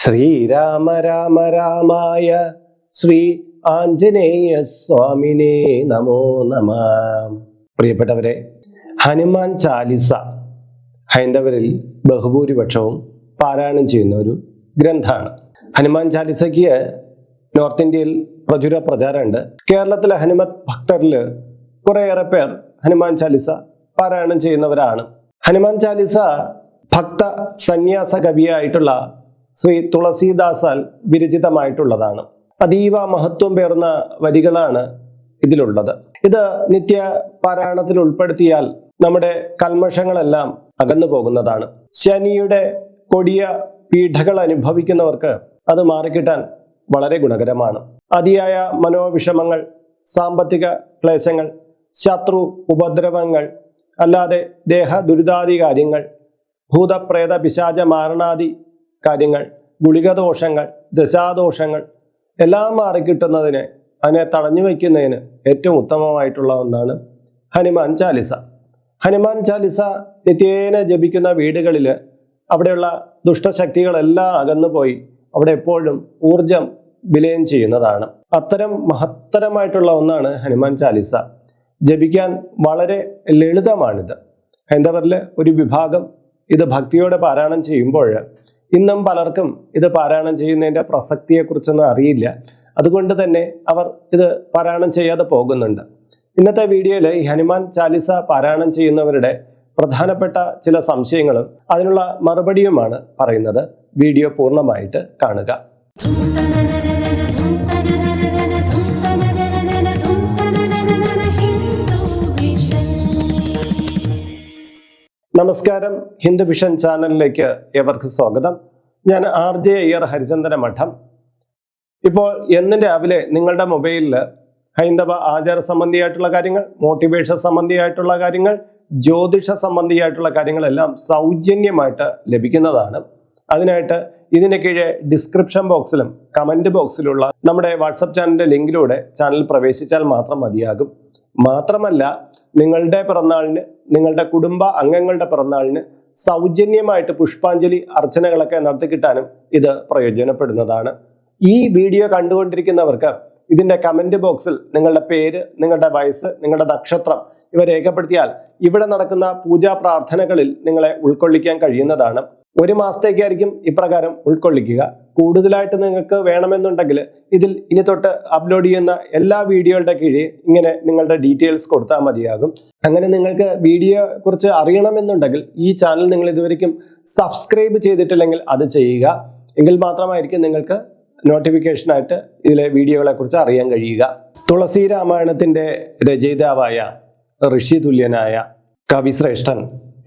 ശ്രീരാമ രാമ രാമായ ശ്രീ ആഞ്ജനേയ സ്വാമിനെ നമോ നമ. പ്രിയപ്പെട്ടവരെ ഹനുമാൻ ചാലിസ ഹൈന്ദവരിൽ ബഹുഭൂരിപക്ഷവും പാരായണം ചെയ്യുന്ന ഒരു ഗ്രന്ഥമാണ്. ഹനുമാൻ ചാലിസയ്ക്ക് നോർത്ത് ഇന്ത്യയിൽ പ്രചുര പ്രചാരമുണ്ട്. കേരളത്തിലെ ഹനുമത് ഭക്തരിൽ കുറേയേറെ പേർ ഹനുമാൻ ചാലിസ പാരായണം ചെയ്യുന്നവരാണ്. ഹനുമാൻ ചാലിസ ഭക്ത സന്യാസ കവിയായിട്ടുള്ള ശ്രീ തുളസീദാസാൽ വിരചിതമായിട്ടുള്ളതാണ്. അതീവ മഹത്വം പേർന്ന വരികളാണ് ഇതിലുള്ളത്. ഇത് നിത്യ പാരായണത്തിൽ ഉൾപ്പെടുത്തിയാൽ നമ്മുടെ കൽമഷങ്ങളെല്ലാം അകന്നു പോകുന്നതാണ്. ശനിയുടെ കൊടിയ പീഠകൾ അനുഭവിക്കുന്നവർക്ക് അത് മാറിക്കിട്ടാൻ വളരെ ഗുണകരമാണ്. അതിയായ മനോവിഷമങ്ങൾ സാമ്പത്തിക ക്ലേശങ്ങൾ ശത്രു ഉപദ്രവങ്ങൾ അല്ലാതെ ദേഹ ദുരിതാദി കാര്യങ്ങൾ ഭൂതപ്രേത പിശാച മാരണാദി കാര്യങ്ങൾ ഗുളികദോഷങ്ങൾ ദശാദോഷങ്ങൾ എല്ലാം മാറിക്കിട്ടുന്നതിന് അതിനെ തടഞ്ഞു വയ്ക്കുന്നതിന് ഏറ്റവും ഉത്തമമായിട്ടുള്ള ഒന്നാണ് ഹനുമാൻ ചാലിസ. ഹനുമാൻ ചാലിസ നിത്യേന ജപിക്കുന്ന വീടുകളിൽ അവിടെയുള്ള ദുഷ്ടശക്തികളെല്ലാം അകന്നുപോയി അവിടെ എപ്പോഴും ഊർജം വിലയം ചെയ്യുന്നതാണ്. അത്തരം മഹത്തരമായിട്ടുള്ള ഒന്നാണ് ഹനുമാൻ ചാലിസ. ജപിക്കാൻ വളരെ ലളിതമാണിത്. ഹൈന്ദവരിലെ ഒരു വിഭാഗം ഇത് ഭക്തിയോടെ പാരായണം ചെയ്യുമ്പോൾ ഇന്നും പലർക്കും ഇത് പാരായണം ചെയ്യുന്നതിന്റെ പ്രസക്തിയെക്കുറിച്ചൊന്നും അറിയില്ല. അതുകൊണ്ട് തന്നെ അവർ ഇത് പാരായണം ചെയ്യാതെ പോകുന്നുണ്ട്. ഇന്നത്തെ വീഡിയോയിൽ ഈ ഹനുമാൻ ചാലിസ പാരായണം ചെയ്യുന്നവരുടെ പ്രധാനപ്പെട്ട ചില സംശയങ്ങളും അതിനുള്ള മറുപടിയുമാണ് പറയുന്നത്. വീഡിയോ പൂർണമായിട്ട് കാണുക. നമസ്കാരം. ഹിന്ദു വിഷൻ ചാനലിലേക്ക് ഏവർക്ക് സ്വാഗതം. ഞാൻ ആർ ജെ അയ്യർ ഹരിചന്ദന മഠം. ഇപ്പോൾ എന്നും രാവിലെ നിങ്ങളുടെ മൊബൈലിൽ ഹൈന്ദവ ആചാര സംബന്ധിയായിട്ടുള്ള കാര്യങ്ങൾ മോട്ടിവേഷൻ സംബന്ധിയായിട്ടുള്ള കാര്യങ്ങൾ ജ്യോതിഷ സംബന്ധിയായിട്ടുള്ള കാര്യങ്ങളെല്ലാം സൗജന്യമായിട്ട് ലഭിക്കുന്നതാണ്. അതിനായിട്ട് ഇതിന് കീഴെ ഡിസ്ക്രിപ്ഷൻ ബോക്സിലും കമന്റ് ബോക്സിലുള്ള നമ്മുടെ വാട്സപ്പ് ചാനലിന്റെ ലിങ്കിലൂടെ ചാനൽ പ്രവേശിച്ചാൽ മാത്രം മതിയാകും. മാത്രമല്ല നിങ്ങളുടെ പിറന്നാളിന് നിങ്ങളുടെ കുടുംബ അംഗങ്ങളുടെ പിറന്നാളിന് സൗജന്യമായിട്ട് പുഷ്പാഞ്ജലി അർച്ചനകളൊക്കെ നടത്തി കിട്ടാനും ഇത് പ്രയോജനപ്പെടുന്നതാണ്. ഈ വീഡിയോ കണ്ടുകൊണ്ടിരിക്കുന്നവർക്ക് ഇതിന്റെ കമന്റ് ബോക്സിൽ നിങ്ങളുടെ പേര് നിങ്ങളുടെ വയസ്സ് നിങ്ങളുടെ നക്ഷത്രം ഇവ രേഖപ്പെടുത്തിയാൽ ഇവിടെ നടക്കുന്ന പൂജാ പ്രാർത്ഥനകളിൽ നിങ്ങളെ ഉൾക്കൊള്ളിക്കാൻ കഴിയുന്നതാണ്. ഒരു മാസത്തേക്കായിരിക്കും ഇപ്രകാരം ഉൾക്കൊള്ളിക്കുക. കൂടുതലായിട്ട് നിങ്ങൾക്ക് വേണമെന്നുണ്ടെങ്കിൽ ഇതിൽ ഇനി തൊട്ട് അപ്ലോഡ് ചെയ്യുന്ന എല്ലാ വീഡിയോകളുടെ കീഴിൽ ഇങ്ങനെ നിങ്ങളുടെ ഡീറ്റെയിൽസ് കൊടുത്താൽ മതിയാകും. അങ്ങനെ നിങ്ങൾക്ക് വീഡിയോ കുറിച്ച് അറിയണമെന്നുണ്ടെങ്കിൽ ഈ ചാനൽ നിങ്ങൾ ഇതുവരെയും സബ്സ്ക്രൈബ് ചെയ്തിട്ടില്ലെങ്കിൽ അത് ചെയ്യുക. എങ്കിൽ മാത്രമായിരിക്കും നിങ്ങൾക്ക് നോട്ടിഫിക്കേഷനായിട്ട് ഇതിലെ വീഡിയോകളെ കുറിച്ച് അറിയാൻ കഴിയുക. തുളസി രാമായണത്തിന്റെ രചയിതാവായ ഋഷി തുല്യനായ കവിശ്രേഷ്ഠൻ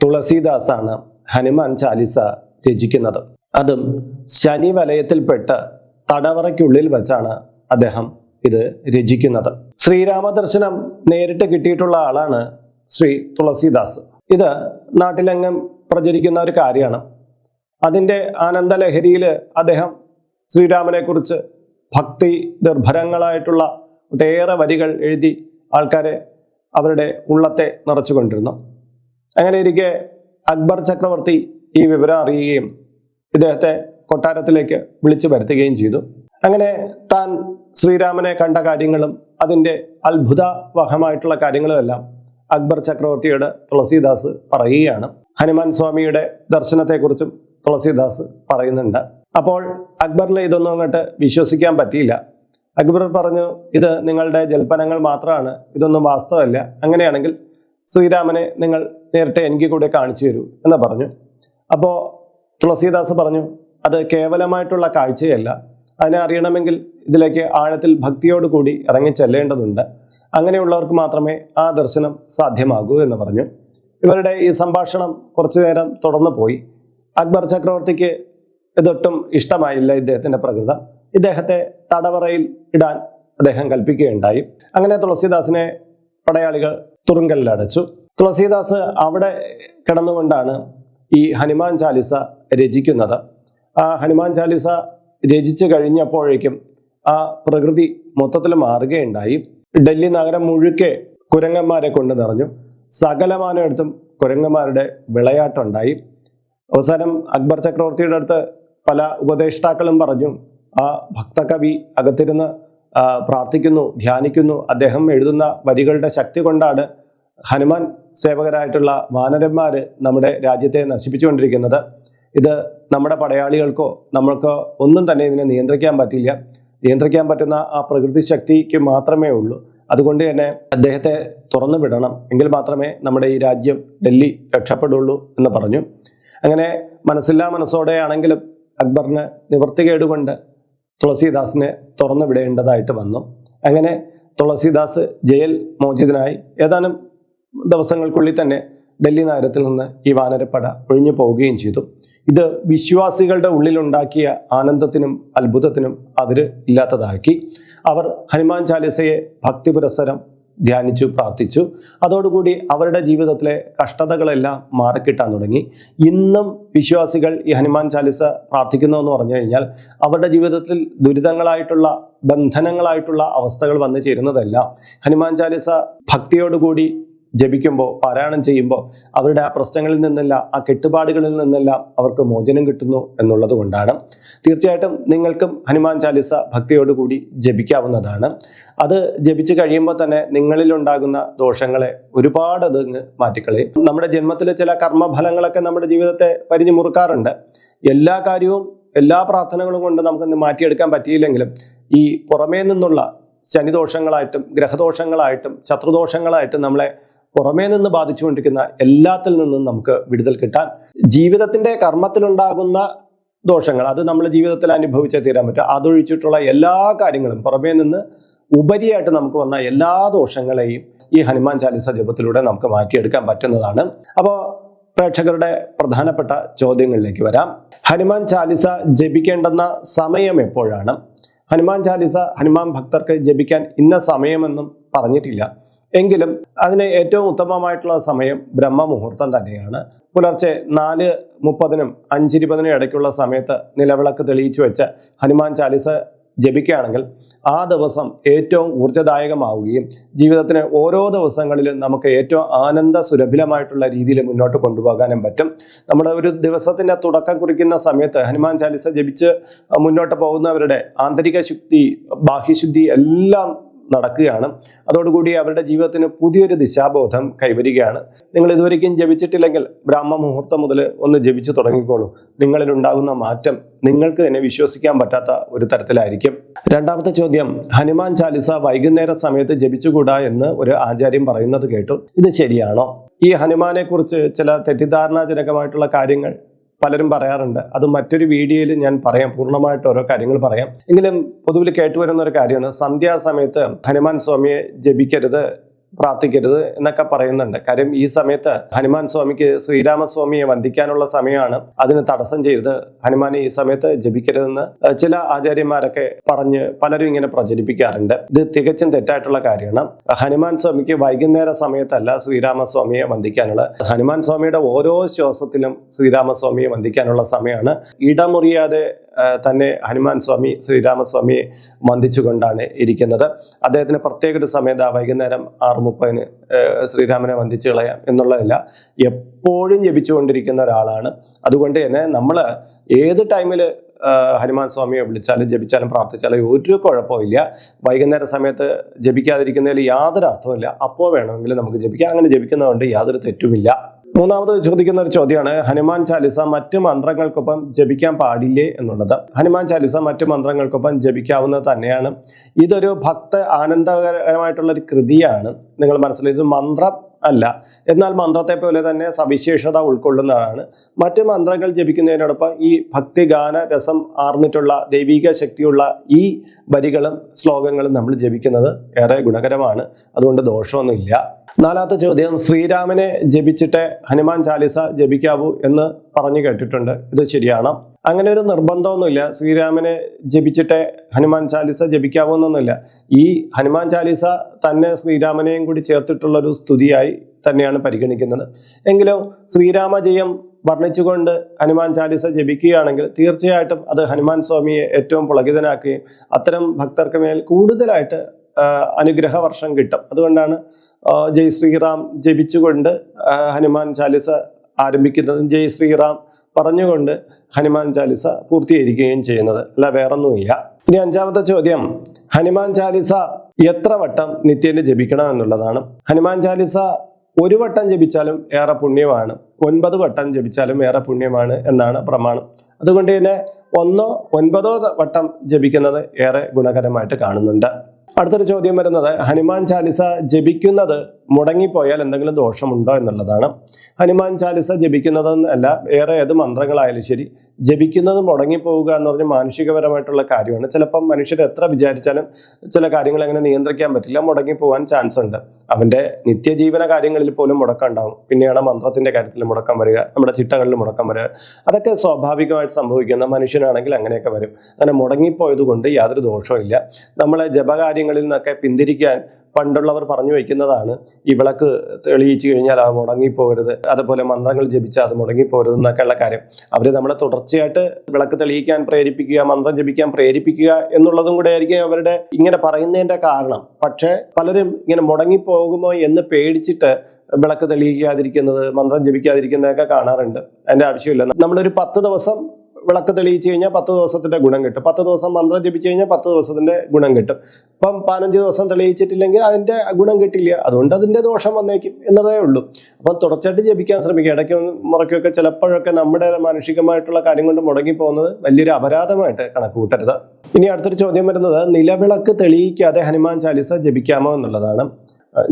തുളസീദാസാണ് ഹനുമാൻ ചാലിസ രചിക്കുന്നത്. അതും ശനി വലയത്തിൽപ്പെട്ട് തടവറയ്ക്കുള്ളിൽ വെച്ചാണ് അദ്ദേഹം ഇത് രചിക്കുന്നത്. ശ്രീരാമദർശനം നേരിട്ട് കിട്ടിയിട്ടുള്ള ആളാണ് ശ്രീ തുളസീദാസ്. ഇത് നാട്ടിലെങ്ങും പ്രചരിക്കുന്ന ഒരു കാര്യമാണ്. അതിന്റെ ആനന്ദലഹരിയിൽ അദ്ദേഹം ശ്രീരാമനെക്കുറിച്ച് ഭക്തി നിർഭരങ്ങളായിട്ടുള്ള ഒട്ടേറെ വരികൾ എഴുതി ആൾക്കാരെ അവരുടെ ഉള്ളത്തെ നിറച്ചുകൊണ്ടിരുന്നു. അങ്ങനെ ഇരിക്കെ അക്ബർ ചക്രവർത്തി ഈ വിവരം അറിയുകയും ഇദ്ദേഹത്തെ കൊട്ടാരത്തിലേക്ക് വിളിച്ചു വരുത്തുകയും ചെയ്തു. അങ്ങനെ താൻ ശ്രീരാമനെ കണ്ട കാര്യങ്ങളും അതിന്റെ അത്ഭുത വഹമായിട്ടുള്ള കാര്യങ്ങളുമെല്ലാം അക്ബർ ചക്രവർത്തിയുടെ തുളസീദാസ് പറയുകയാണ്. ഹനുമാൻ സ്വാമിയുടെ ദർശനത്തെക്കുറിച്ചും തുളസീദാസ് പറയുന്നുണ്ട്. അപ്പോൾ അക്ബറിന് ഇതൊന്നും അങ്ങോട്ട് വിശ്വസിക്കാൻ പറ്റിയില്ല. അക്ബർ പറഞ്ഞു ഇത് നിങ്ങളുടെ ജൽപ്പനങ്ങൾ മാത്രമാണ് ഇതൊന്നും വാസ്തവമല്ല. അങ്ങനെയാണെങ്കിൽ ശ്രീരാമനെ നിങ്ങൾ നേരത്തെ എനിക്ക് കൂടെ കാണിച്ചു തരൂ എന്ന് പറഞ്ഞു. അപ്പോൾ തുളസീദാസ് പറഞ്ഞു അത് കേവലമായിട്ടുള്ള കാഴ്ചയല്ല. അതിനെ അറിയണമെങ്കിൽ ഇതിലേക്ക് ആഴത്തിൽ ഭക്തിയോട് കൂടി ഇറങ്ങി ചെല്ലേണ്ടതുണ്ട്. അങ്ങനെയുള്ളവർക്ക് മാത്രമേ ആ ദർശനം സാധ്യമാകൂ എന്ന് പറഞ്ഞു. ഇവരുടെ ഈ സംഭാഷണം കുറച്ചു നേരം തുടർന്നു പോയി. അക്ബർ ചക്രവർത്തിക്ക് ഇതൊട്ടും ഇഷ്ടമായില്ല ഇദ്ദേഹത്തിന്റെ പ്രകൃതം. ഇദ്ദേഹത്തെ തടവറയിൽ ഇടാൻ അദ്ദേഹം കൽപ്പിക്കുകയുണ്ടായി. അങ്ങനെ തുളസീദാസിനെ പടയാളികൾ തുറുങ്കലിൽ അടച്ചു തുളസീദാസ് അവിടെ കിടന്നുകൊണ്ടാണ് ഈ ഹനുമാൻ ചാലിസ രചിക്കുന്നത്. ആ ഹനുമാൻ ചാലിസ രചിച്ചു കഴിഞ്ഞപ്പോഴേക്കും ആ പ്രകൃതി മൊത്തത്തിൽ മാറുകയുണ്ടായി. ഡൽഹി നഗരം മുഴുക്കെ കുരങ്ങന്മാരെ കൊണ്ട് നിറഞ്ഞു. സകലമാനടുത്തും കുരങ്ങന്മാരുടെ വിളയാട്ടുണ്ടായി. അവസാനം അക്ബർ ചക്രവർത്തിയുടെ അടുത്ത് പല ഉപദേഷ്ടാക്കളും പറഞ്ഞു ആ ഭക്തകവി അകത്തിരുന്ന് പ്രാർത്ഥിക്കുന്നു ധ്യാനിക്കുന്നു. അദ്ദേഹം എഴുതുന്ന വരികളുടെ ശക്തി കൊണ്ടാണ് ഹനുമാൻ സേവകരായിട്ടുള്ള വാനരന്മാർ നമ്മുടെ രാജ്യത്തെ നശിപ്പിച്ചുകൊണ്ടിരിക്കുന്നത്. ഇത് നമ്മുടെ പടയാളികൾക്കോ നമ്മൾക്കോ ഒന്നും തന്നെ ഇതിനെ നിയന്ത്രിക്കാൻ പറ്റില്ല. നിയന്ത്രിക്കാൻ പറ്റുന്ന ആ പ്രകൃതി ശക്തിക്ക് മാത്രമേ ഉള്ളൂ. അതുകൊണ്ട് തന്നെ അദ്ദേഹത്തെ തുറന്നു വിടണം. എങ്കിൽ മാത്രമേ നമ്മുടെ ഈ രാജ്യം ഡൽഹി രക്ഷപ്പെടുള്ളൂ എന്ന് പറഞ്ഞു. അങ്ങനെ മനസ്സില്ലാ മനസ്സോടെയാണെങ്കിലും അക്ബറിന് നിവൃത്തികേടുകൊണ്ട് തുളസീദാസിനെ തുറന്നു വിടേണ്ടതായിട്ട് വന്നു. അങ്ങനെ തുളസീദാസ് ജയിൽ മോചിതനായി ഏതാനും ദിവസങ്ങൾക്കുള്ളിൽ തന്നെ ഡൽഹി നഗരത്തിൽ നിന്ന് ഈ വാനരപ്പട ഒഴിഞ്ഞു പോവുകയും ചെയ്തു. ഇത് വിശ്വാസികളുടെ ഉള്ളിലുണ്ടാക്കിയ ആനന്ദത്തിനും അത്ഭുതത്തിനും അതിര് ഇല്ലാത്തതാക്കി. അവർ ഹനുമാൻ ചാലിസയെ ഭക്തി പുരസ്സരം ധ്യാനിച്ചു പ്രാർത്ഥിച്ചു. അതോടുകൂടി അവരുടെ ജീവിതത്തിലെ കഷ്ടതകളെല്ലാം മാറിക്കിട്ടാൻ തുടങ്ങി. ഇന്നും വിശ്വാസികൾ ഈ ഹനുമാൻ ചാലിസ പ്രാർത്ഥിക്കുന്നു എന്ന് പറഞ്ഞു കഴിഞ്ഞാൽ അവരുടെ ജീവിതത്തിൽ ദുരിതങ്ങളായിട്ടുള്ള ബന്ധനങ്ങളായിട്ടുള്ള അവസ്ഥകൾ വന്നു ചേരുന്നതെല്ലാം ഹനുമാൻ ചാലിസ ഭക്തിയോടുകൂടി ജപിക്കുമ്പോൾ പാരായണം ചെയ്യുമ്പോൾ അവരുടെ ആ പ്രശ്നങ്ങളിൽ നിന്നെല്ലാം ആ കെട്ടുപാടുകളിൽ നിന്നെല്ലാം അവർക്ക് മോചനം കിട്ടുന്നു എന്നുള്ളത് കൊണ്ടാണ് തീർച്ചയായിട്ടും നിങ്ങൾക്കും ഹനുമാൻ ചാലിസ ഭക്തിയോടുകൂടി ജപിക്കാവുന്നതാണ്. അത് ജപിച്ചു കഴിയുമ്പോൾ തന്നെ നിങ്ങളിലുണ്ടാകുന്ന ദോഷങ്ങളെ ഒരുപാട് അത് മാറ്റിക്കളയും. നമ്മുടെ ജന്മത്തിലെ ചില കർമ്മഫലങ്ങളൊക്കെ നമ്മുടെ ജീവിതത്തെ പരിഞ്ഞു മുറുക്കാറുണ്ട്. എല്ലാ കാര്യവും എല്ലാ പ്രാർത്ഥനകളും കൊണ്ട് നമുക്കൊന്ന് മാറ്റിയെടുക്കാൻ പറ്റിയില്ലെങ്കിലും ഈ പുറമേ നിന്നുള്ള ശനിദോഷങ്ങളായിട്ടും ഗ്രഹദോഷങ്ങളായിട്ടും ശത്രുദോഷങ്ങളായിട്ടും നമ്മളെ പുറമേ നിന്ന് ബാധിച്ചുകൊണ്ടിരിക്കുന്ന എല്ലാത്തിൽ നിന്നും നമുക്ക് വിടുതൽ കിട്ടാൻ ജീവിതത്തിന്റെ കർമ്മത്തിലുണ്ടാകുന്ന ദോഷങ്ങൾ അത് നമ്മൾ ജീവിതത്തിൽ അനുഭവിച്ചേ തീരാൻ പറ്റും. അതൊഴിച്ചിട്ടുള്ള എല്ലാ കാര്യങ്ങളും പുറമേ നിന്ന് ഉപരിയായിട്ട് നമുക്ക് വന്ന എല്ലാ ദോഷങ്ങളെയും ഈ ഹനുമാൻ ചാലിസ ജപത്തിലൂടെ നമുക്ക് മാറ്റിയെടുക്കാൻ പറ്റുന്നതാണ്. അപ്പോൾ പ്രേക്ഷകരുടെ പ്രധാനപ്പെട്ട ചോദ്യങ്ങളിലേക്ക് വരാം. ഹനുമാൻ ചാലിസ ജപിക്കേണ്ടുന്ന സമയം എപ്പോഴാണ്? ഹനുമാൻ ചാലിസ ഹനുമാൻ ഭക്തർക്ക് ജപിക്കാൻ ഇന്ന സമയമെന്നും പറഞ്ഞിട്ടില്ല. എങ്കിലും അതിന് ഏറ്റവും ഉത്തമമായിട്ടുള്ള സമയം ബ്രഹ്മമുഹൂർത്തം തന്നെയാണ്. പുലർച്ചെ നാല് മുപ്പതിനും അഞ്ചിരുപതിനും ഇടയ്ക്കുള്ള സമയത്ത് നിലവിളക്ക് തെളിയിച്ചു വെച്ച് ഹനുമാൻ ചാലിസ ജപിക്കുകയാണെങ്കിൽ ആ ദിവസം ഏറ്റവും ഊർജദായകമാവുകയും ജീവിതത്തിന് ഓരോ ദിവസങ്ങളിലും നമുക്ക് ഏറ്റവും ആനന്ദ സുലഭിലമായിട്ടുള്ള രീതിയിൽ മുന്നോട്ട് കൊണ്ടുപോകാനും പറ്റും. നമ്മുടെ ഒരു ദിവസത്തിന്റെ തുടക്കം കുറിക്കുന്ന സമയത്ത് ഹനുമാൻ ചാലിസ ജപിച്ച് മുന്നോട്ട് പോകുന്നവരുടെ ആന്തരിക ശുദ്ധി ബാഹ്യശുദ്ധി എല്ലാം നടക്കുകയാണ്. അതോടുകൂടി അവരുടെ ജീവിതത്തിന് പുതിയൊരു ദിശാബോധം കൈവരികയാണ്. നിങ്ങൾ ഇതുവരെയും ജപിച്ചിട്ടില്ലെങ്കിൽ ബ്രാഹ്മ മുഹൂർത്തം മുതൽ ഒന്ന് ജപിച്ചു തുടങ്ങിക്കോളൂ. നിങ്ങളിൽ ഉണ്ടാകുന്ന മാറ്റം നിങ്ങൾക്ക് തന്നെ വിശ്വസിക്കാൻ പറ്റാത്ത ഒരു തരത്തിലായിരിക്കും. രണ്ടാമത്തെ ചോദ്യം ഹനുമാൻ ചാലിസ വൈകുന്നേര സമയത്ത് ജപിച്ചുകൂടാ എന്ന് ഒരു ആചാര്യം പറയുന്നത് കേട്ടു. ഇത് ശരിയാണോ? ഈ ഹനുമാനെ കുറിച്ച് ചില തെറ്റിദ്ധാരണാജനകമായിട്ടുള്ള കാര്യങ്ങൾ പലരും പറയാറുണ്ട്. അത് മറ്റൊരു വീഡിയോയിൽ ഞാൻ പറയാം. പൂർണമായിട്ട് ഓരോ കാര്യങ്ങൾ പറയാം. എങ്കിലും പൊതുവിൽ കേട്ടുവരുന്ന ഒരു കാര്യമാണ്. സന്ധ്യാസമയത്ത് ഹനുമാൻ സ്വാമിയെ ജപിക്കരുത്. പ്രാർത്ഥിക്കരുത് എന്നൊക്കെ പറയുന്നുണ്ട്. കാര്യം ഈ സമയത്ത് ഹനുമാൻ സ്വാമിക്ക് ശ്രീരാമസ്വാമിയെ വന്ദിക്കാനുള്ള സമയമാണ്. അതിന് തടസ്സം ചെയ്ത് ഹനുമാനെ ഈ സമയത്ത് ജപിക്കരുതെന്ന് ചില ആചാര്യന്മാരൊക്കെ പറഞ്ഞ് പലരും ഇങ്ങനെ പ്രചരിപ്പിക്കാറുണ്ട്. ഇത് തികച്ചും തെറ്റായിട്ടുള്ള കാര്യമാണ്. ഹനുമാൻ സ്വാമിക്ക് വൈകുന്നേര സമയത്തല്ല ശ്രീരാമസ്വാമിയെ വന്ദിക്കാനുള്ള ഹനുമാൻ സ്വാമിയുടെ ഓരോ ശ്വാസത്തിലും ശ്രീരാമസ്വാമിയെ വന്ദിക്കാനുള്ള സമയമാണ്. ഇടമുറിയാതെ തന്നെ ഹനുമാൻ സ്വാമി ശ്രീരാമസ്വാമിയെ വന്ദിച്ചുകൊണ്ടാണ് ഇരിക്കുന്നത്. അദ്ദേഹത്തിന് പ്രത്യേക ഒരു സമയത്ത് വൈകുന്നേരം ആറ് മുപ്പതിന് ശ്രീരാമനെ വന്ദിച്ചു കളയാം എന്നുള്ളതല്ല എപ്പോഴും ജപിച്ചുകൊണ്ടിരിക്കുന്ന ഒരാളാണ്. അതുകൊണ്ട് തന്നെ നമ്മൾ ഏത് ടൈമിൽ ഹനുമാൻ സ്വാമിയെ വിളിച്ചാലും ജപിച്ചാലും പ്രാർത്ഥിച്ചാലും ഒരു കുഴപ്പമില്ല. വൈകുന്നേര സമയത്ത് ജപിക്കാതിരിക്കുന്നതിൽ യാതൊരു അർത്ഥമില്ല അപ്പോൾ വേണമെങ്കിൽ നമുക്ക് ജപിക്കാം. അങ്ങനെ ജപിക്കുന്നതുകൊണ്ട് യാതൊരു തെറ്റുമില്ല. മൂന്നാമത് ചോദിക്കുന്ന ഒരു ചോദ്യമാണ്. ഹനുമാൻ ചാലിസ മറ്റു മന്ത്രങ്ങൾക്കൊപ്പം ജപിക്കാൻ പാടില്ലേ എന്നുള്ളത്. ഹനുമാൻ ചാലിസ മറ്റു മന്ത്രങ്ങൾക്കൊപ്പം ജപിക്കാവുന്നത് തന്നെയാണ്. ഇതൊരു ഭക്ത ആനന്ദകരമായിട്ടുള്ള ഒരു കൃതിയാണ്. നിങ്ങൾ മനസ്സിലായി? ഇത് മന്ത്രം അല്ല. എന്നാൽ മന്ത്രത്തെ പോലെ തന്നെ സവിശേഷത ഉൾക്കൊള്ളുന്നതാണ്. മറ്റു മന്ത്രങ്ങൾ ജപിക്കുന്നതിനോടൊപ്പം ഈ ഭക്തിഗാന രസം ആർന്നിട്ടുള്ള ദൈവിക ശക്തിയുള്ള ഈ വരികളും ശ്ലോകങ്ങളും നമ്മൾ ജപിക്കുന്നത് ഏറെ ഗുണകരമാണ്. അതുകൊണ്ട് ദോഷമൊന്നുമില്ല. നാലാമത്തെ ചോദ്യം ശ്രീരാമനെ ജപിച്ചിട്ട് ഹനുമാൻ ചാലിസ ജപിക്കാവൂ എന്ന് പറഞ്ഞു കേട്ടിട്ടുണ്ട്. ഇത് ശരിയാണോ? അങ്ങനെ ഒരു നിർബന്ധമൊന്നുമില്ല. ശ്രീരാമനെ ജപിച്ചിട്ട് ഹനുമാൻ ചാലിസ ജപിക്കാവുന്നൊന്നുമില്ല. ഈ ഹനുമാൻ ചാലിസ തന്നെ ശ്രീരാമനെയും കൂടി ചേർത്തിട്ടുള്ള ഒരു സ്തുതിയായി തന്നെയാണ് പരിഗണിക്കുന്നത്. എങ്കിലും ശ്രീരാമജയം വർണിച്ചുകൊണ്ട് ഹനുമാൻ ചാലിസ ജപിക്കുകയാണെങ്കിൽ തീർച്ചയായിട്ടും അത് ഹനുമാൻ സ്വാമിയെ ഏറ്റവും പുളകിതനാക്കുകയും അത്തരം ഭക്തർക്ക് മേൽ കൂടുതലായിട്ട് അനുഗ്രഹ വർഷം കിട്ടും. അതുകൊണ്ടാണ് ജയ് ശ്രീറാം ജപിച്ചുകൊണ്ട് ഹനുമാൻ ചാലിസ ആരംഭിക്കുന്നതും ജയ് ശ്രീറാം പറഞ്ഞുകൊണ്ട് ഹനുമാൻ ചാലിസ പൂർത്തീകരിക്കുകയും ചെയ്യുന്നത്. അല്ല വേറൊന്നുമില്ല. ഇനി അഞ്ചാമത്തെ ചോദ്യം. ഹനുമാൻ ചാലിസ എത്ര വട്ടം നിത്യേന ജപിക്കണം എന്നുള്ളതാണ്. ഹനുമാൻ ചാലിസ ഒരു വട്ടം ജപിച്ചാലും ഏറെ പുണ്യമാണ്. ഒൻപത് വട്ടം ജപിച്ചാലും ഏറെ പുണ്യമാണ് എന്നാണ് പ്രമാണം. അതുകൊണ്ട് തന്നെ ഒന്നോ ഒൻപതോ വട്ടം ജപിക്കുന്നത് ഏറെ ഗുണകരമായിട്ട് കാണുന്നുണ്ട്. അടുത്തൊരു ചോദ്യം വരുന്നത്. ഹനുമാൻ ചാലിസ ജപിക്കുന്നത് മുടങ്ങിപ്പോയാൽ എന്തെങ്കിലും ദോഷമുണ്ടോ എന്നുള്ളതാണ്. ഹനുമാൻ ചാലിസ ജപിക്കുന്നതെന്നല്ല ഏറെ ഏത് മന്ത്രങ്ങളായാലും ശരി ജപിക്കുന്നത് മുടങ്ങിപ്പോവുക എന്ന് പറഞ്ഞാൽ മാനുഷികപരമായിട്ടുള്ള കാര്യമാണ്. ചിലപ്പം മനുഷ്യർ എത്ര വിചാരിച്ചാലും ചില കാര്യങ്ങൾ അങ്ങനെ നിയന്ത്രിക്കാൻ പറ്റില്ല മുടങ്ങിപ്പോവാൻ ചാൻസ് ഉണ്ട്. അവന്റെ നിത്യജീവന കാര്യങ്ങളിൽ പോലും മുടക്കം ഉണ്ടാവും പിന്നെയാണ് മന്ത്രത്തിന്റെ കാര്യത്തിൽ മുടക്കം വരിക നമ്മുടെ ചിട്ടകളിൽ മുടക്കം വരിക. അതൊക്കെ സ്വാഭാവികമായിട്ട് സംഭവിക്കുന്ന മനുഷ്യനാണെങ്കിൽ അങ്ങനെയൊക്കെ വരും. അങ്ങനെ മുടങ്ങിപ്പോയത് കൊണ്ട് യാതൊരു ദോഷവും ഇല്ല നമ്മളെ ജപകാര്യങ്ങളിൽ നിന്നൊക്കെ പിന്തിരിക്കാൻ പണ്ടുള്ളവർ പറഞ്ഞു വയ്ക്കുന്നതാണ് ഈ വിളക്ക് തെളിയിച്ചു കഴിഞ്ഞാൽ അത് മുടങ്ങിപ്പോകരുത് അതുപോലെ മന്ത്രങ്ങൾ ജപിച്ചാൽ അത് മുടങ്ങിപ്പോകരുത് എന്നൊക്കെയുള്ള കാര്യം. അവർ നമ്മളെ തുടർച്ചയായിട്ട് വിളക്ക് തെളിയിക്കാൻ പ്രേരിപ്പിക്കുക മന്ത്രം ജപിക്കാൻ പ്രേരിപ്പിക്കുക എന്നുള്ളതും കൂടെ ആയിരിക്കും അവരുടെ ഇങ്ങനെ പറയുന്നതിന്റെ കാരണം. പക്ഷേ പലരും ഇങ്ങനെ മുടങ്ങിപ്പോകുമോ എന്ന് പേടിച്ചിട്ട് വിളക്ക് തെളിയിക്കാതിരിക്കുന്നത് മന്ത്രം ജപിക്കാതിരിക്കുന്നതൊക്കെ കാണാറുണ്ട്. അതിന്റെ ആവശ്യമില്ല. നമ്മളൊരു പത്ത് ദിവസം വിളക്ക് തെളിയിച്ചു കഴിഞ്ഞാൽ പത്ത് ദിവസത്തിന്റെ ഗുണം കിട്ടും. പത്ത് ദിവസം മന്ത്രം ജപിച്ചു കഴിഞ്ഞാൽ പത്ത് ദിവസത്തിന്റെ ഗുണം കിട്ടും. ഇപ്പം പതിനഞ്ച് ദിവസം തെളിയിച്ചിട്ടില്ലെങ്കിൽ അതിന്റെ ഗുണം കിട്ടില്ല. അതുകൊണ്ട് അതിന്റെ ദോഷം വന്നേക്കും എന്നതേ ഉള്ളൂ. അപ്പം തുടർച്ചയായിട്ട് ജപിക്കാൻ ശ്രമിക്കുക. ഇടയ്ക്ക് മുറയ്ക്കൊക്കെ ചിലപ്പോഴൊക്കെ നമ്മുടെ മാനുഷികമായിട്ടുള്ള കാര്യം കൊണ്ട് മുടങ്ങി പോകുന്നത് വലിയൊരു അപരാധമായിട്ട് കണക്ക് കൂട്ടരുത് ഇനി അടുത്തൊരു ചോദ്യം വരുന്നത് നിലവിളക്ക് തെളിയിക്കാതെ ഹനുമാൻ ചാലിസ ജപിക്കാമോ എന്നുള്ളതാണ്.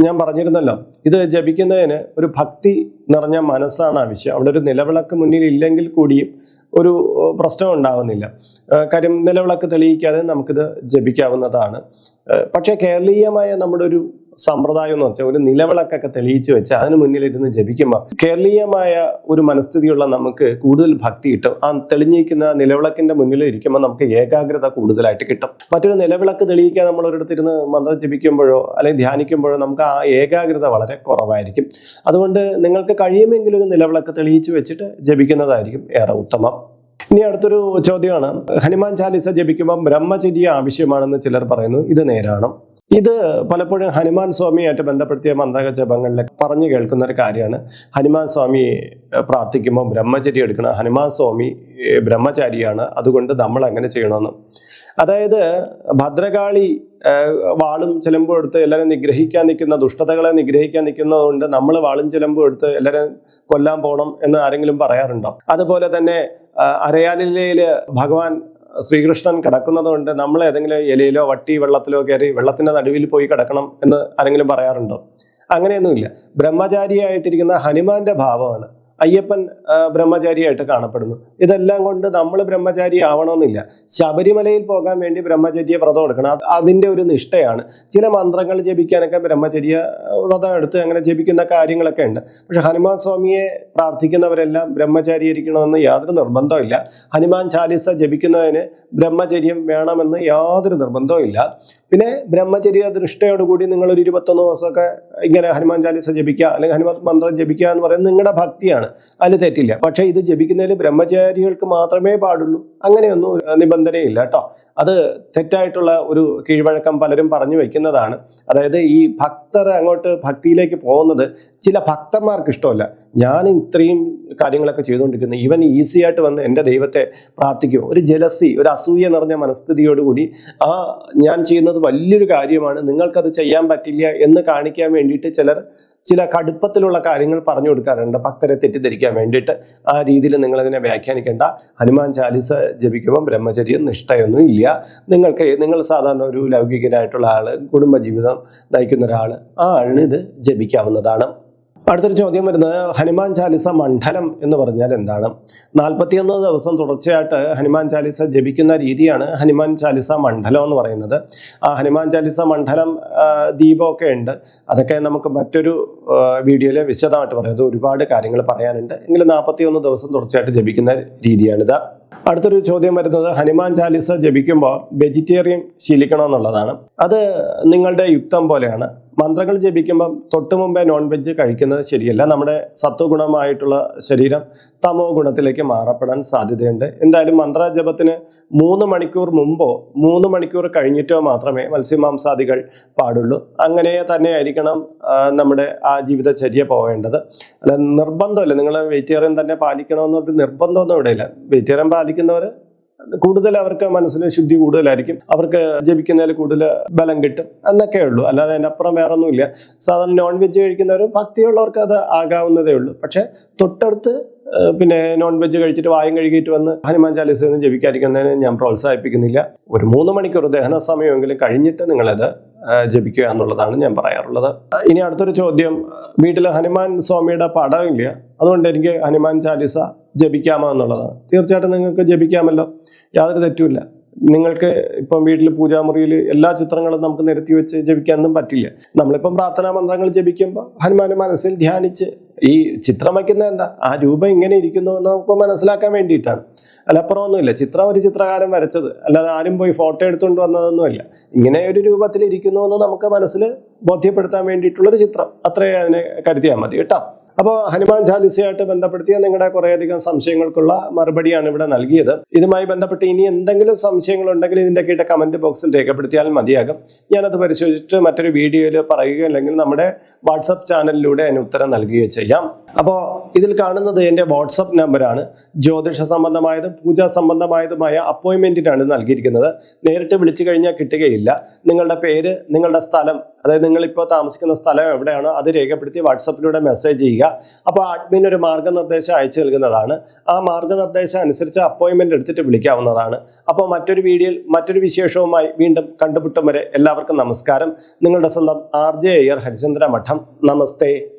ഞാൻ പറഞ്ഞിരുന്നല്ലോ ഇത് ജപിക്കുന്നതിന് ഒരു ഭക്തി നിറഞ്ഞ മനസ്സാണ് ആവശ്യം. അവിടെ ഒരു നിലവിളക്ക് മുന്നിൽ ഇല്ലെങ്കിൽ കൂടിയും ഒരു പ്രശ്നം ഉണ്ടാകുന്നില്ല കാര്യം നിലവിളക്ക് തെളിയിക്കാതെ നമുക്കിത് ജപിക്കാവുന്നതാണ്. പക്ഷേ കേരളീയമായ നമ്മുടെ ഒരു സമ്പ്രദായം എന്ന് വെച്ചാൽ ഒരു നിലവിളക്കൊക്കെ തെളിയിച്ച് വെച്ച് അതിന് മുന്നിലിരുന്ന് ജപിക്കുമ്പോൾ കേരളീയമായ ഒരു മനസ്ഥിതിയുള്ള നമുക്ക് കൂടുതൽ ഭക്തി കിട്ടും. ആ തെളിഞ്ഞിരിക്കുന്ന നിലവിളക്കിന്റെ മുന്നിൽ ഇരിക്കുമ്പോൾ നമുക്ക് ഏകാഗ്രത കൂടുതലായിട്ട് കിട്ടും. മറ്റൊരു നിലവിളക്ക് തെളിയിക്കാൻ നമ്മൾ ഒരിടത്തിരുന്ന് മന്ത്രം ജപിക്കുമ്പോഴോ അല്ലെങ്കിൽ ധ്യാനിക്കുമ്പോഴോ നമുക്ക് ആ ഏകാഗ്രത വളരെ കുറവായിരിക്കും. അതുകൊണ്ട് നിങ്ങൾക്ക് കഴിയുമെങ്കിൽ ഒരു നിലവിളക്ക് തെളിയിച്ച് വെച്ചിട്ട് ജപിക്കുന്നതായിരിക്കും ഏറെ ഉത്തമം. ഇനി അടുത്തൊരു ചോദ്യമാണ്. ഹനുമാൻ ചാലിസ ജപിക്കുമ്പോൾ ബ്രഹ്മചര്യ ആവശ്യമാണെന്ന് ചിലർ പറയുന്നു. ഇത് നേരാണ്. ഇത് പലപ്പോഴും ഹനുമാൻ സ്വാമിയായിട്ട് ബന്ധപ്പെടുത്തിയ മന്ത്രക ജപങ്ങളിൽ പറഞ്ഞു കേൾക്കുന്ന ഒരു കാര്യമാണ്. ഹനുമാൻ സ്വാമി പ്രാർത്ഥിക്കുമ്പോൾ ബ്രഹ്മചര്യം എടുക്കണം ഹനുമാൻ സ്വാമി ബ്രഹ്മചാരിയാണ്. അതുകൊണ്ട് നമ്മൾ അങ്ങനെ ചെയ്യണമെന്ന്. അതായത് ഭദ്രകാളി വാളും ചിലമ്പും എടുത്ത് എല്ലാവരും നിഗ്രഹിക്കാൻ നിൽക്കുന്ന ദുഷ്ടതകളെ നിഗ്രഹിക്കാൻ നിൽക്കുന്നതുകൊണ്ട് നമ്മൾ വാളും ചിലമ്പും എടുത്ത് എല്ലാവരും കൊല്ലാൻ പോകണം എന്ന് ആരെങ്കിലും പറയാറുണ്ടോ? അതുപോലെ തന്നെ ആ, അരയാലിലയിൽ ഭഗവാൻ ശ്രീകൃഷ്ണൻ കിടക്കുന്നത് കൊണ്ട് നമ്മൾ ഏതെങ്കിലും ഇലയിലോ വട്ടി വെള്ളത്തിലോ കയറി വെള്ളത്തിന്റെ നടുവിൽ പോയി കിടക്കണം എന്ന് ആരെങ്കിലും പറയാറുണ്ടോ? അങ്ങനെയൊന്നുമില്ല. ബ്രഹ്മചാരിയായിട്ടിരിക്കുന്ന ഹനുമാന്റെ ഭാവമാണ്. അയ്യപ്പൻ ബ്രഹ്മചാരിയായിട്ട് കാണപ്പെടുന്നു. ഇതെല്ലാം കൊണ്ട് നമ്മൾ ബ്രഹ്മചാരി ആവണമെന്നില്ല. ശബരിമലയിൽ പോകാൻ വേണ്ടി ബ്രഹ്മചര്യ വ്രതം എടുക്കണം. അതിന്റെ ഒരു നിഷ്ഠയാണ്. ചില മന്ത്രങ്ങൾ ജപിക്കാനൊക്കെ ബ്രഹ്മചര്യ വ്രതം എടുത്ത് അങ്ങനെ ജപിക്കുന്ന കാര്യങ്ങളൊക്കെ ഉണ്ട്. പക്ഷെ ഹനുമാൻ സ്വാമിയെ പ്രാർത്ഥിക്കുന്നവരെല്ലാം ബ്രഹ്മചാരിയിരിക്കണമെന്ന് യാതൊരു നിർബന്ധമില്ല ഹനുമാൻ ചാലിസ ജപിക്കുന്നതിന് ബ്രഹ്മചര്യം വേണമെന്ന് യാതൊരു നിർബന്ധവും പിന്നെ ബ്രഹ്മചര്യ ദൃഷ്ടയോടുകൂടി നിങ്ങൾ ഒരു ഇരുപത്തൊന്ന് ദിവസമൊക്കെ ഇങ്ങനെ ഹനുമാൻ ചാലിസ ജപിക്കുക അല്ലെങ്കിൽ ഹനുമാൻ മന്ത്രം ജപിക്കുക എന്ന് പറയുന്നത് നിങ്ങളുടെ ഭക്തിയാണ്. അതിൽ തെറ്റില്ല. പക്ഷേ ഇത് ജപിക്കുന്നതിൽ ബ്രഹ്മചാരികൾക്ക് മാത്രമേ പാടുള്ളൂ. അങ്ങനെയൊന്നും നിബന്ധനയില്ല കേട്ടോ. അത് തെറ്റായിട്ടുള്ള ഒരു കീഴ്വഴക്കം പലരും പറഞ്ഞു വെക്കുന്നതാണ്. അതായത് ഈ ഭക്തർ അങ്ങോട്ട് ഭക്തിയിലേക്ക് പോകുന്നത് ചില ഭക്തന്മാർക്ക് ഇഷ്ടമല്ല. ഞാൻ ഇത്രയും കാര്യങ്ങളൊക്കെ ചെയ്തുകൊണ്ടിരിക്കുന്നു. ഇവൻ ഈസി ആയിട്ട് വന്ന് എന്റെ ദൈവത്തെ പ്രാർത്ഥിക്കും ഒരു ജലസി ഒരു അസൂയ നിറഞ്ഞ മനസ്ഥിതിയോടുകൂടി ആ ഞാൻ ചെയ്യുന്നത് വലിയൊരു കാര്യമാണ്. നിങ്ങൾക്കത് ചെയ്യാൻ പറ്റില്ല എന്ന് കാണിക്കാൻ വേണ്ടിയിട്ട് ചിലർ ചില കടുപ്പത്തിലുള്ള കാര്യങ്ങൾ പറഞ്ഞു കൊടുക്കാറുണ്ട്. ഭക്തരെ തെറ്റിദ്ധരിക്കാൻ വേണ്ടിയിട്ട്. ആ രീതിയിൽ നിങ്ങളതിനെ വ്യാഖ്യാനിക്കേണ്ട. ഹനുമാൻ ചാലിസ ജപിക്കുമ്പോൾ ബ്രഹ്മചര്യം നിഷ്ഠയൊന്നും ഇല്ല. നിങ്ങൾക്ക് നിങ്ങൾ സാധാരണ ഒരു ലൗകികനായിട്ടുള്ള ആൾ കുടുംബജീവിതം നയിക്കുന്ന ഒരാൾ ആ ആളിന് ഇത് ജപിക്കാവുന്നതാണ്. അടുത്തൊരു ചോദ്യം വരുന്നത് ഹനുമാൻ ചാലിസ മണ്ഡലം എന്ന് പറഞ്ഞാൽ എന്താണ്? നാൽപ്പത്തിയൊന്ന് ദിവസം തുടർച്ചയായിട്ട് ഹനുമാൻ ചാലിസ ജപിക്കുന്ന രീതിയാണ് ഹനുമാൻ ചാലിസ മണ്ഡലം എന്ന് പറയുന്നത്. ആ ഹനുമാൻ ചാലിസ മണ്ഡലം ദീപമൊക്കെ ഉണ്ട്. അതൊക്കെ നമുക്ക് മറ്റൊരു വീഡിയോയിൽ വിശദമായിട്ട് പറയുന്നത് ഒരുപാട് കാര്യങ്ങൾ പറയാനുണ്ട്. എങ്കിലും നാൽപ്പത്തിയൊന്ന് ദിവസം തുടർച്ചയായിട്ട് ജപിക്കുന്ന രീതിയാണിത്. അടുത്തൊരു ചോദ്യം വരുന്നത് ഹനുമാൻ ചാലിസ ജപിക്കുമ്പോൾ വെജിറ്റേറിയൻ ശീലിക്കണമെന്നുള്ളതാണ്. അത് നിങ്ങളുടെ യുക്തം പോലെയാണ്. മന്ത്രങ്ങൾ ജപിക്കുമ്പം തൊട്ട് മുമ്പേ നോൺ വെജ് കഴിക്കുന്നത് ശരിയല്ല. നമ്മുടെ സത്വഗുണമായിട്ടുള്ള ശരീരം തമോ ഗുണത്തിലേക്ക് മാറപ്പെടാൻ സാധ്യതയുണ്ട്. എന്തായാലും മന്ത്രജപത്തിന് മൂന്ന് മണിക്കൂർ മുമ്പോ മൂന്ന് മണിക്കൂർ കഴിഞ്ഞിട്ടോ മാത്രമേ മത്സ്യമാംസാദികൾ പാടുള്ളൂ. അങ്ങനെ തന്നെയായിരിക്കണം നമ്മുടെ ആ ജീവിതചര്യ പോവേണ്ടത് അല്ല നിർബന്ധമല്ല. നിങ്ങൾ വെജിറ്റേറിയൻ തന്നെ പാലിക്കണമെന്നൊരു നിർബന്ധമൊന്നും ഇവിടെയില്ല. വെജിറ്റേറിയൻ പാലിക്കുന്നവർ കൂടുതൽ അവർക്ക് മനസ്സിന് ശുദ്ധി കൂടുതലായിരിക്കും. അവർക്ക് ജപിക്കുന്നതിൽ കൂടുതൽ ബലം കിട്ടും എന്നൊക്കെ ഉള്ളൂ. അല്ലാതെ അതിനപ്പുറം വേറെ ഒന്നുമില്ല സാധാരണ നോൺ വെജ് കഴിക്കുന്നവർ ഭക്തിയുള്ളവർക്ക് അത് ആകാവുന്നതേ ഉള്ളൂ. പക്ഷെ തൊട്ടടുത്ത് പിന്നെ നോൺ വെജ് കഴിച്ചിട്ട് വായും കഴുകിയിട്ട് വന്ന് ഹനുമാൻ ചാലീസ ഒന്നും ജപിക്കാതിരിക്കുന്നതിന് ഞാൻ പ്രോത്സാഹിപ്പിക്കുന്നില്ല. ഒരു മൂന്ന് മണിക്കൂർ ദഹന സമയമെങ്കിലും കഴിഞ്ഞിട്ട് നിങ്ങളത് ജപിക്കുക എന്നുള്ളതാണ് ഞാൻ പറയാറുള്ളത്. ഇനി അടുത്തൊരു ചോദ്യം. വീട്ടിൽ ഹനുമാൻ സ്വാമിയുടെ പടമില്ല അതുകൊണ്ട് എനിക്ക് ഹനുമാൻ ചാലീസ ജപിക്കാമോ എന്നുള്ളതാണ് തീർച്ചയായിട്ടും നിങ്ങൾക്ക് ജപിക്കാമല്ലോ. യാതൊരു തെറ്റുമില്ല. നിങ്ങൾക്ക് ഇപ്പം വീട്ടിൽ പൂജാമുറിയിൽ എല്ലാ ചിത്രങ്ങളും നമുക്ക് നിരത്തി വെച്ച് ജപിക്കാനൊന്നും പറ്റില്ല. നമ്മളിപ്പം പ്രാർത്ഥനാ മന്ത്രങ്ങൾ ജപിക്കുമ്പോൾ ഹനുമാനെ മനസ്സിൽ ധ്യാനിച്ച് ഈ ചിത്രം വയ്ക്കുന്നത് എന്താ? ആ രൂപം ഇങ്ങനെ ഇരിക്കുന്നു എന്ന് നമുക്ക് മനസ്സിലാക്കാൻ വേണ്ടിയിട്ടാണ്. അല്ലപ്പുറമൊന്നുമില്ല. ചിത്രം ഒരു ചിത്രകാരൻ വരച്ചത്. അല്ലാതെ ആരും പോയി ഫോട്ടോ എടുത്തുകൊണ്ട് വന്നതൊന്നുമല്ല. ഇങ്ങനെ ഒരു രൂപത്തിൽ ഇരിക്കുന്നു എന്ന് നമുക്ക് മനസ്സിൽ ബോധ്യപ്പെടുത്താൻ വേണ്ടിയിട്ടുള്ളൊരു ചിത്രം. അത്രേ അതിനെ കരുതിയാൽ മതി. കേട്ടോ? അപ്പോൾ ഹനുമാൻ ചാലിസയായിട്ട് ബന്ധപ്പെടുത്തിയ നിങ്ങളുടെ കുറേയധികം സംശയങ്ങൾക്കുള്ള മറുപടിയാണ് ഇവിടെ നൽകിയത്. ഇതുമായി ബന്ധപ്പെട്ട് ഇനി എന്തെങ്കിലും സംശയങ്ങളുണ്ടെങ്കിൽ ഇതിന്റെ കീഴെ കമന്റ് ബോക്സിൽ രേഖപ്പെടുത്തിയാൽ മതിയാകും. ഞാനത് പരിശോധിച്ചിട്ട് മറ്റൊരു വീഡിയോയിൽ പറയുകയോ അല്ലെങ്കിൽ നമ്മുടെ വാട്സപ്പ് ചാനലിലൂടെ അതിന് ഉത്തരം നൽകുകയോ ചെയ്യാം. അപ്പോൾ ഇതിൽ കാണുന്നത് എന്റെ വാട്സപ്പ് നമ്പറാണ്. ജ്യോതിഷ സംബന്ധമായതും പൂജാ സംബന്ധമായതുമായ അപ്പോയിൻമെന്റിനാണ് നൽകിയിരിക്കുന്നത്. നേരിട്ട് വിളിച്ചു കഴിഞ്ഞാൽ കിട്ടുകയില്ല. നിങ്ങളുടെ പേര് നിങ്ങളുടെ സ്ഥലം അതായത് നിങ്ങൾ ഇപ്പോൾ താമസിക്കുന്ന സ്ഥലം എവിടെയാണ് അത് രേഖപ്പെടുത്തി വാട്സപ്പിലൂടെ മെസ്സേജ് ചെയ്യുക. അപ്പോൾ അഡ്മിൻ ഒരു മാർഗനിർദ്ദേശം അയച്ചു നൽകുന്നതാണ്. ആ മാർഗനിർദ്ദേശം അനുസരിച്ച് അപ്പോയിൻമെന്റ് എടുത്തിട്ട് വിളിക്കാവുന്നതാണ്. അപ്പോൾ മറ്റൊരു വീഡിയോയിൽ മറ്റൊരു വിശേഷവുമായി വീണ്ടും കണ്ടുമുട്ടും വരെ എല്ലാവർക്കും നമസ്കാരം. നിങ്ങളുടെ സ്വന്തം ആർ ജെ അയ്യർ ഹരിചന്ദ്ര മഠം. നമസ്തേ.